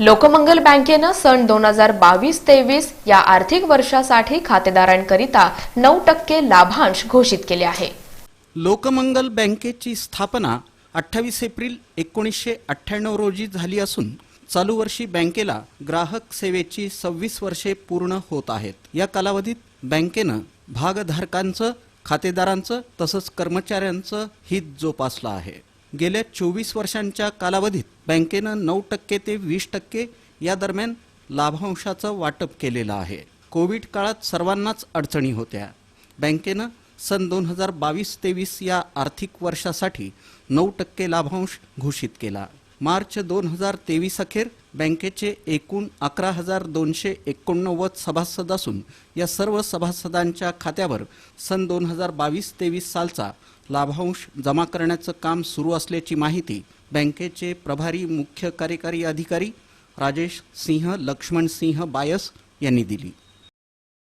लोकमंगल बँकेनं सन दोन हजार बावीस तेवीस या आर्थिक वर्षासाठी खातेदारांकरिता नऊ टक्के लाभांश घोषित केले आहे. लोकमंगल बँकेची स्थापना अठ्ठावीस एप्रिल एकोणीसशे अठ्ठ्याण्णव रोजी झाली असून चालू वर्षी बँकेला ग्राहक सेवेची सव्वीस वर्षे पूर्ण होत आहेत. या कालावधीत बँकेनं भागधारकांचं खातेदारांचं तसंच कर्मचाऱ्यांचं हित जोपासलं आहे. गेल्या चोवीस वर्षांच्या कालावधीत बँकेनं नऊ टक्के ते वीस टक्के या दरम्यान लाभांशाचं वाटप केलेलं आहे. कोविड काळात सर्वांनाच अडचणी होत्या. बँकेनं सन दोन हजार बावीस तेवीस या आर्थिक वर्षासाठी नऊ टक्के लाभांश घोषित केला. मार्च दोन हजार तेवीस अखेर बँकेचे एकूण अकरा हजार दोनशे एकोणनव्वद सभासद असून या सर्व सभासदांच्या खात्यावर सन दोन हजार बावीस तेवीस सालचा लाभांश जमा करण्याचं काम सुरू असल्याची माहिती बँकेचे प्रभारी मुख्य कार्यकारी अधिकारी राजेश सिंह लक्ष्मण सिंह बायस यांनी दिली.